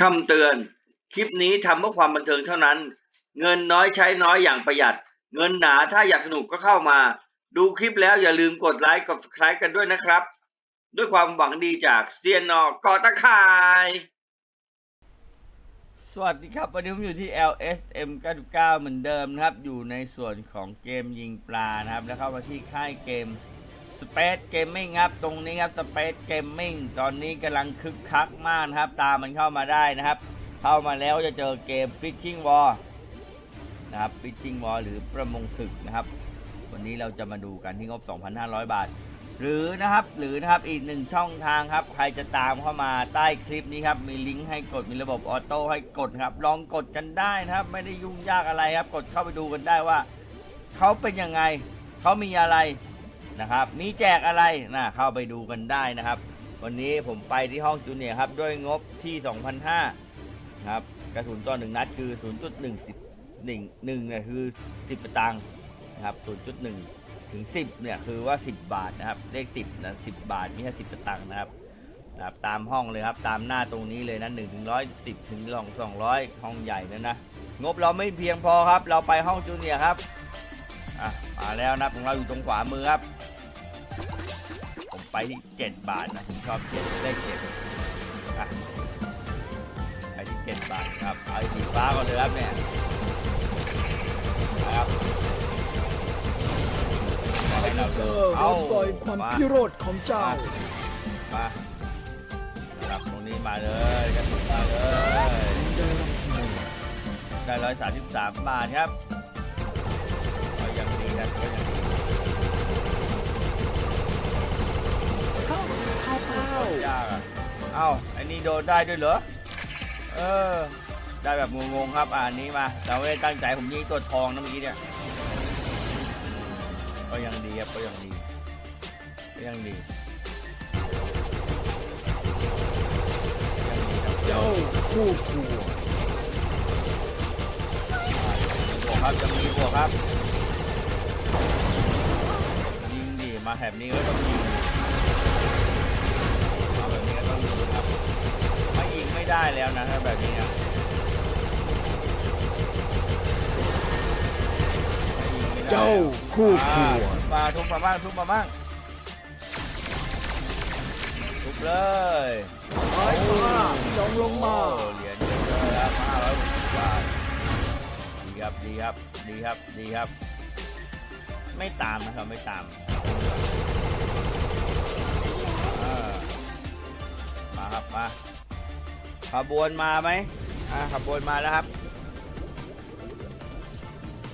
คำเตือน คลิปนี้ทำเพื่อความบันเทิงเท่านั้น เงินน้อยใช้น้อยอย่างประหยัด เงินหนาถ้าอยากสนุกก็เข้ามา ดูคลิปแล้วอย่าลืมกดไลค์กด subscribe กันด้วยนะครับ ด้วยความหวังดีจากเซียนนอกอตะข่าย สวัสดีครับ วันนี้ผมอยู่ที่ LSM 99เหมือนเดิมนะครับ อยู่ในส่วนของเกมยิงปลานะครับ แล้วเข้ามาที่ค่ายเกม Space Gaming ครับ ตรงนี้ครับ Space Gaming ตอนนี้กำลังคึกคักมากครับ ตามมันเข้ามาได้นะครับ เข้ามาแล้วจะเจอเกม Fishing War นะครับ Fishing War หรือประมงศึกนะครับ วันนี้เราจะมาดูกันที่งบ 2,500 บาท หรือนะครับ หรือนะครับ อีกหนึ่งช่องทางครับ ใครจะตามเข้ามาใต้คลิปนี้ครับ มีลิงก์ให้กด มีระบบออโต้ให้กดครับ ลองกดกันได้นะครับ ไม่ได้ยุ่งยากอะไรครับ กดเข้าไปดูกันได้ว่าเขาเป็นยังไง เขามีอะไร นะครับ มีแจกอะไรนะเข้าไปดูกันได้นะครับ วันนี้ผมไปที่ห้องจูเนียร์ครับ ด้วยงบที่ 2,500นะครับ กระสุนต่อหนึ่งนัดคือ 0.1 1 1เนี่ยคือ 10สตางค์นะครับ 0.1 ถึง 10เนี่ยคือว่า 10 บาทนะครับ เลข 10นะ10 บาทมีแค่10สตางค์นะครับนะครับตามห้องเลยครับตามหน้าตรงนี้เลยนะ1ถึง110ถึง200ห้องใหญ่นะนะงบเราไม่เพียงพอครับ เราไปห้องจูเนียร์ครับอะมาแล้วนะของเราอยู่ตรงขวามือครับ ไปที่7บาทนะผมชอบ7เลข7อะไปที่7บาทครับเอาไอ้สีฟ้าก่อนเลยครับเนี่ยนะครับไอ้เกอร์รถปล่อยควันพิโรธของเจ้า มานะครับตรงนี้มาเลยกระสุนมาเลยได้ร้อยสามสิบสามบาทครับก็ยังดีนะก็ยังดี เข้าเข้าเข้ายากอะเอ้าอ้นี่โดนได้ด้วยเหรอ เออ ได้แบบงงๆครับอ่านนี้มาเราไม่ได้ตั้งใจผมยิงตัวทองนะเมื่อกี้เนี่ยก็ยังดีครับก็ยังดีก็ยังดีเจ้าคู่ครัวบวกครับจะมีบวกครับยิงดิมาแบบนี้ก็ต้องยิง นี้ก็ต้องยิงครับไม่ยิงไม่ได้แล้วนะถ้าแบบนี้นะไม่ยิงไม่ได้เจ้าคู่ครัวอ่าทุบมาบ้างทุบมาบ้างทุบเลยไอ้ข้าจงลงมาโอ้เหรียญเยอะเลยครับห้าร้อยหกสิบบาทดีครับดีครับดีครับดีครับ ไม่ตามนะครับไม่ตาม มาครับมาขบวนมาไหมอ่าขบวนมาแล้วครับ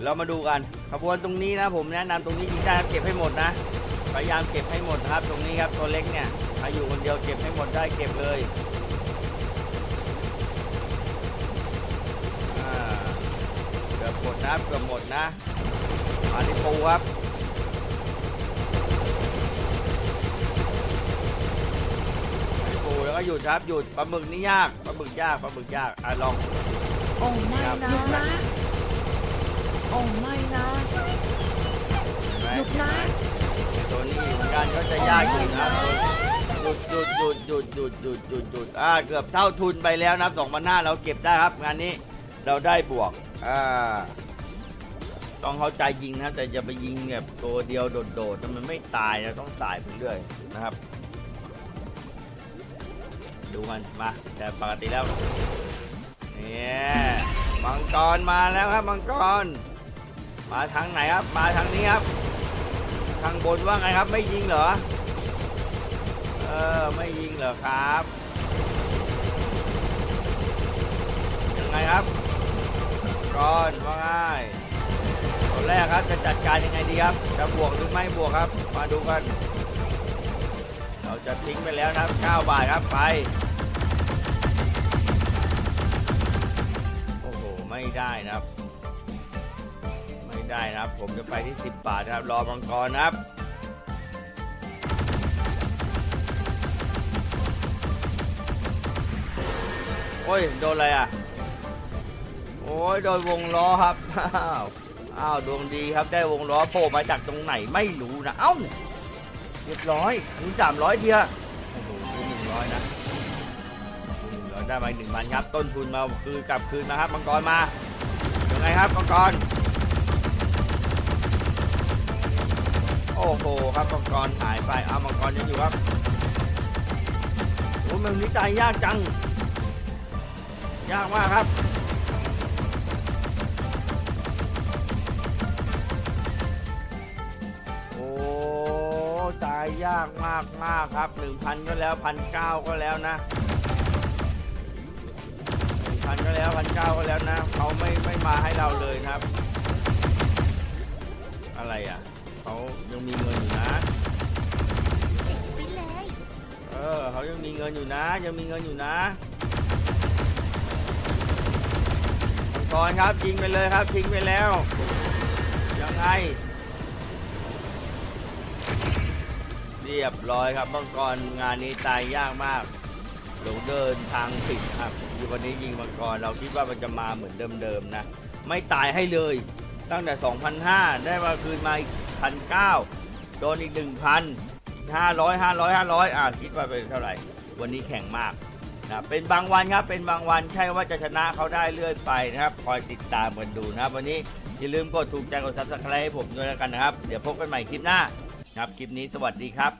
เรามาดูกันขบวนตรงนี้นะผมแนะนำตรงนี้ยิงได้ครับเก็บให้หมดนะพยายามเก็บให้หมดนะครับ ตรงนี้ครับตัวเล็กเนี่ยใครอยู่คนเดียวเก็บให้หมดได้เก็บเลยเกือบหมดนะเกือบหมดนะมาที่ปูครับ หยุดครับหยุดปลาหมึกนี่ยากปลาหมึกยากปลาหมึกยากอะลองโอ้ไม่ครับนะนะโอ้ไม่นะเห็นไหมหยุดนะตัวนี้เหมือนกันก็จะยากอยู่นะหยุดหยุดหยุดหยุดหยุดหยุดหยุดหยุดอ่าเกือบเท่าทุนไปแล้วนะสองพันห้าเราเก็บได้ครับงานนี้เราได้บวกอ่าต้องเข้าใจยิงนะแต่อย่าไปยิงแบบตัวเดียวโดดๆมันไม่ตายนะต้องตายไปเรื่อยนะครับ ดูมันมาแต่ปกติแล้วเนี่ยมังกรมาแล้วครับมังกร มาทางไหนครับมาทางนี้ครับ ทางบนว่าไงครับไม่ยิงเหรอเออไม่ยิงเหรอครับยังไงครับก่อนว่าไงตอนแรกครับจะจัดการยังไงดีครับจะบวกหรือไม่บวกครับ มาดูกัน เราจะทิ้งไปแล้วนะครับ 9 บาทครับไป โอ้โห ไม่ได้นะครับ ไม่ได้นะครับ ผมจะไปที่ 10 บาทนะครับ รอมังกรนะครับโอ้ย โดนอะไรอะ โอ้ย โดนวงล้อครับ อ้าว อ้าว ดวงดีครับ ได้วงล้อโผล่มาจากตรงไหนไม่รู้นะ เอ้า เรียบร้อยถึงสามร้อยเดียวโอ้โหหนึ่งร้อยนะหนึ่งร้อยได้มาหนึ่งพันครับ ต้นทุนมาคือกลับคืนมาครับมังกรมายังไงครับมังกรโอ้โหครับมังกรหายไปเอามังกรยังอยู่ครับโอ้มันนี้ตายยากจัง ยากมากครับ ตายยากมากมากครับหนึ่งพันก็แล้วพันเก้าก็แล้วนะหนึ่งพันก็แล้วพันเก้าก็แล้วนะเขาไม่ไม่มาให้เราเลยครับ อะไรอะเขายังมีเงินอยู่นะเออเขายังมีเงินอยู่นะ ยังมีเงินอยู่นะมังกรครับทิ้งไปเลยครับทิ้งไปแล้วยังไง เรียบร้อยครับมังกรงานนี้ตายยากมาก หลงเดินทางผิดครับอยู่วันนี้ยิงมังกรเราคิดว่ามันจะมาเหมือนเดิมๆนะ ไม่ตายให้เลย ตั้งแต่ 2,500 ได้มาคืนมาอีก1,900 โดนอีก 1,000 500 500 500อะคิดว่าเป็นเท่าไหร่ วันนี้แข่งมากนะเป็นบางวันครับ เป็นบางวันใช่ว่าจะชนะเขาได้เรื่อยไปนะครับ คอยติดตามกันดูนะครับ วันนี้อย่าลืมกดถูกใจกดซับสไครต์ให้ผมด้วยแล้วกันนะครับ เดี๋ยวพบกันใหม่คลิปหน้า ครับคลิปนี้สวัสดีครับ